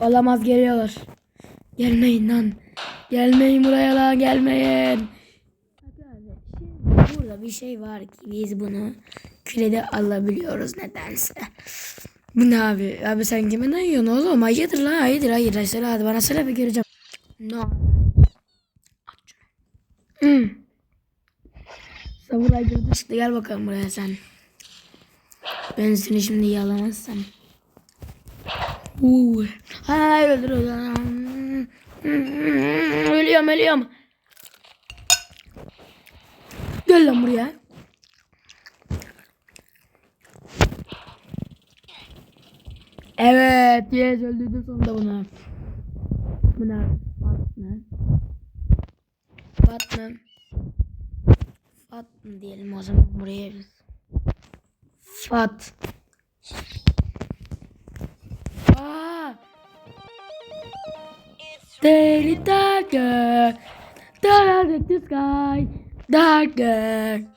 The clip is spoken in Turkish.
Olamaz geliyorlar. Gelmeyin lan. Gelmeyin buraya lan gelmeyin. Burada bir şey var ki biz bunu kredi alabiliyoruz nedense. Bu ne abi? Abi sen kime ne yiyorsun oğlum? Hayırdır lan? Hayırdır hayır. Söyle hadi bana söyle bir göreceğim. No. Hmm. Samuray girdi çıktı gel bakalım buraya sen. Ben seni şimdi yalamazsam. Uuu. Hay öldür öldür. Ölüyorum ölüyorum. Gel lan buraya. Evet, yes öldürdüm sonunda bunu. Bu ne? Batman. Batman. Batman diyelim o zaman buraya biz. Fat. Daily darker, darker the sky, darker.